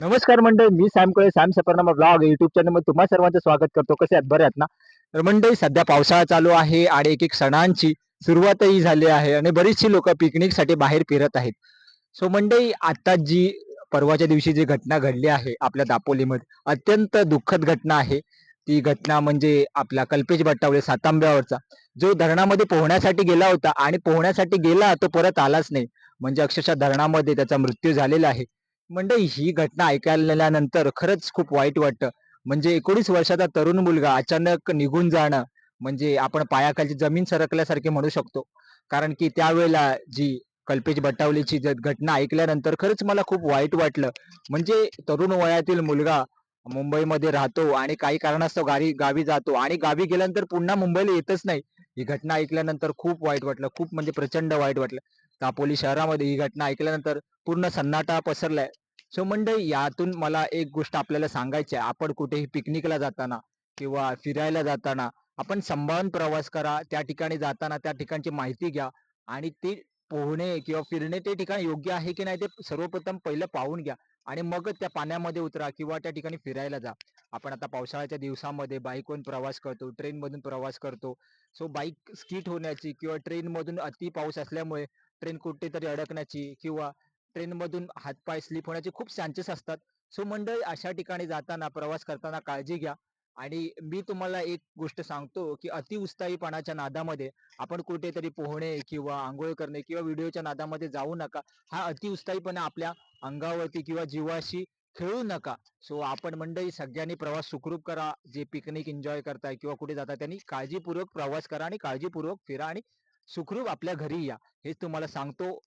नमस्कार मंडळी मी सॅम कळे सॅम सफरनामा ब्लॉग युट्यूब चॅनलमध्ये तुम्हा सर्वांचं स्वागत करतो. कसे आहेत? बरे आहेत ना? तर मंडळी सध्या पावसाळा चालू आहे आणि एक एक सणांची सुरुवातही झाली आहे आणि बरीचशी लोक पिकनिकसाठी बाहेर फिरत आहेत. सो मंडळी आता जी परवाच्या दिवशी जी घटना घडली आहे आपल्या दापोलीमध्ये अत्यंत दुःखद घटना आहे. ती घटना म्हणजे आपला कल्पेश बट्टावले सातांब्यावरचा जो धरणामध्ये पोहण्यासाठी गेला होता आणि पोहण्यासाठी गेला तो परत आलाच नाही. म्हणजे अक्षरशः धरणामध्ये त्याचा मृत्यू झालेला आहे. मंडळी ही घटना ऐकल्यानंतर खरंच खूप वाईट वाटतं. म्हणजे एकोणीस वर्षाचा तरुण मुलगा अचानक निघून जाणं म्हणजे आपण पायाखालची जमीन सरकल्यासारखे म्हणू शकतो. कारण की त्यावेळेला जी कल्पेश भट्टावलीची घटना ऐकल्यानंतर खरंच मला खूप वाईट वाटलं. म्हणजे तरुण वयातील मुलगा मुंबईमध्ये राहतो आणि काही कारणास्तव गावी गावी जातो आणि गावी गेल्यानंतर पुन्हा मुंबईला येतच नाही. ही घटना ऐकल्यानंतर खूप वाईट वाटलं. खूप म्हणजे प्रचंड वाईट वाटलं. दापोली शहरामध्ये ही घटना ऐकल्यानंतर पूर्ण सन्नाटा पसरलाय. सो मंडळी यातून मला एक गोष्ट आपल्याला सांगायची आहे. आपण कुठेही पिकनिकला जाताना किंवा फिरायला जाताना आपण सांभाळून प्रवास करा. त्या ठिकाणी जाताना त्या ठिकाणची माहिती घ्या आणि ते पोहणे किंवा फिरणे ते ठिकाण योग्य आहे की नाही ते सर्वप्रथम पहिलं पाहून घ्या आणि मग त्या पाण्यामध्ये उतरा किंवा त्या ठिकाणी फिरायला जा. आपण आता पावसाळ्याच्या दिवसामध्ये बाईकवरून प्रवास करतो ट्रेनमधून प्रवास करतो. सो बाईक स्किट होण्याची किंवा ट्रेनमधून अति पाऊस असल्यामुळे ट्रेन कुठेतरी अडकण्याची किंवा ट्रेन मधून हातपाय स्लिप होण्याचे खूप चान्सेस असतात. सो मंडळी अशा ठिकाणी जाताना प्रवास करताना काळजी घ्या. आणि मी तुम्हाला एक गोष्ट सांगतो की अतिउत्साहीपणाच्या नादामध्ये आपण कुठेतरी पोहणे किंवा आंघोळ करणे किंवा व्हिडिओच्या नादामध्ये जाऊ नका. हा अतिउत्साहीपणा आपल्या अंगावरती किंवा जीवाशी खेळू नका. सो आपण मंडळी सगळ्यांनी प्रवास सुखरूप करा. जे पिकनिक एन्जॉय करताय किंवा कुठे जाताय त्यांनी काळजीपूर्वक प्रवास करा आणि काळजीपूर्वक फिरा आणि सुखरूप आपल्या घरी या. हेच तुम्हाला सांगतो.